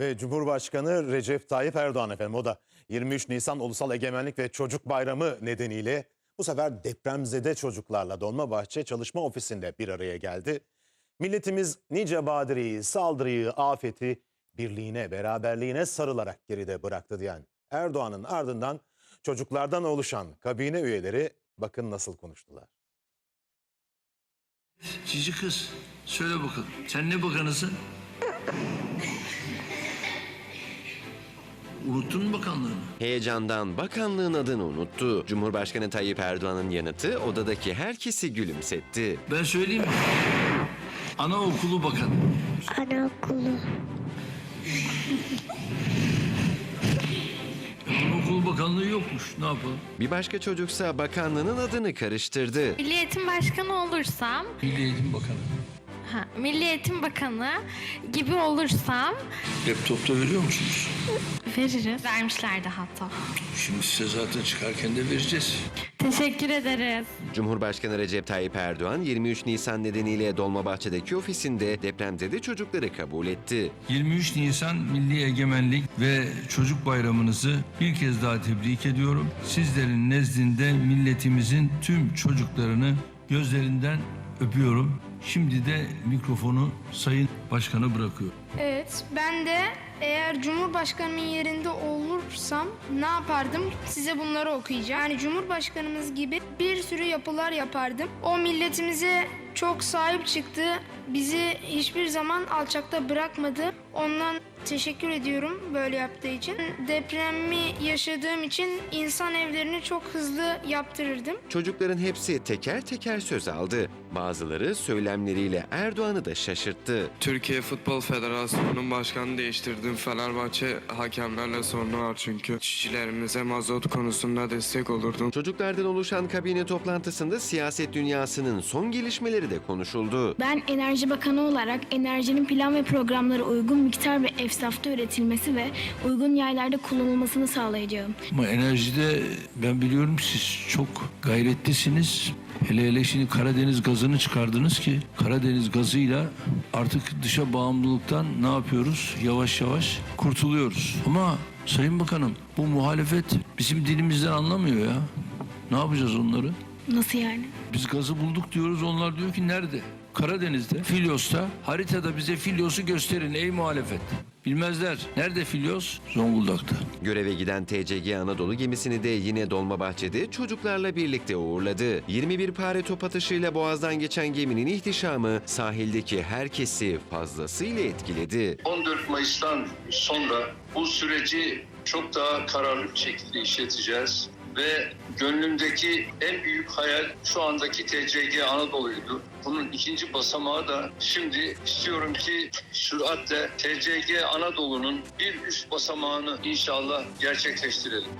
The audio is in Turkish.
Ve Cumhurbaşkanı Recep Tayyip Erdoğan efendim o da 23 Nisan Ulusal Egemenlik ve Çocuk Bayramı nedeniyle bu sefer depremzede çocuklarla Dolmabahçe Çalışma Ofisi'nde bir araya geldi. Milletimiz nice badireyi, saldırıyı, afeti birliğine, beraberliğine sarılarak geride bıraktı diyen Erdoğan'ın ardından çocuklardan oluşan kabine üyeleri bakın nasıl konuştular. Cici kız söyle bakalım sen ne bakanısın? Unuttun mu bakanlığını? Heyecandan bakanlığın adını unuttu. Cumhurbaşkanı Tayyip Erdoğan'ın yanıtı odadaki herkesi gülümsetti. Ben söyleyeyim mi? Anaokulu bakanı. Anaokulu. Anaokulu bakanlığı yokmuş ne yapalım? Bir başka çocuksa bakanlığının adını karıştırdı. Milli Eğitim Başkanı olursam, Milli Eğitim Bakanı. Ha, Milli Eğitim Bakanı gibi olursam Laptop da veriyor musunuz? veririz. Vermişlerdi hatta. Şimdi size zaten çıkarken de vereceğiz. Teşekkür ederiz. Cumhurbaşkanı Recep Tayyip Erdoğan 23 Nisan nedeniyle Dolmabahçe'deki ofisinde depremzede çocukları kabul etti. 23 Nisan Milli Egemenlik ve Çocuk Bayramınızı bir kez daha tebrik ediyorum. Sizlerin nezdinde milletimizin tüm çocuklarını gözlerinden öpüyorum. Şimdi de mikrofonu Sayın Başkan'a bırakıyorum. Evet, ben de eğer Cumhurbaşkanımın yerinde olursam ne yapardım? Size bunları okuyacağım. Yani Cumhurbaşkanımız gibi bir sürü yapılar yapardım. O milletimize çok sahip çıktı. Bizi hiçbir zaman alçakta bırakmadı. Ondan teşekkür ediyorum böyle yaptığı için. Depremi yaşadığım için insan evlerini çok hızlı yaptırırdım. Çocukların hepsi teker teker söz aldı. Bazıları söylemleriyle Erdoğan'ı da şaşırttı. Türkiye Futbol Federasyonu'nun başkanı değiştirdim. Fenerbahçe hakemlerle sorunu var çünkü. Kişilerimize mazot konusunda destek olurdum. Çocuklardan oluşan kabine toplantısında siyaset dünyasının son gelişmeleri de konuşuldu. Ben Enerji Bakanı olarak enerjinin plan ve programlara uygun miktar ve efsafta üretilmesi ve uygun yerlerde kullanılmasını sağlayacağım. Ama enerjide ben biliyorum siz çok gayretlisiniz. Hele hele şimdi Karadeniz gazını çıkardınız ki Karadeniz gazıyla artık dışa bağımlılıktan ne yapıyoruz? Yavaş yavaş kurtuluyoruz. Ama Sayın Bakanım bu muhalefet bizim dilimizden anlamıyor ya. Ne yapacağız onları? Nasıl yani? Biz gazı bulduk diyoruz onlar diyor ki nerede? Karadeniz'de, Filyos'ta. Haritada bize Filyos'u gösterin ey muhalefet. Bilmezler. Nerede Filyos? Zonguldak'ta. Göreve giden TCG Anadolu gemisini de yine Dolmabahçe'de çocuklarla birlikte uğurladı. 21 pare top atışıyla boğazdan geçen geminin ihtişamı sahildeki herkesi fazlasıyla etkiledi. 14 Mayıs'tan sonra bu süreci çok daha kararlı bir şekilde işleteceğiz. Ve gönlümdeki en büyük hayal şu andaki TCG Anadolu'ydu. Bunun ikinci basamağı da şimdi istiyorum ki süratle TCG Anadolu'nun bir üst basamağını inşallah gerçekleştirelim.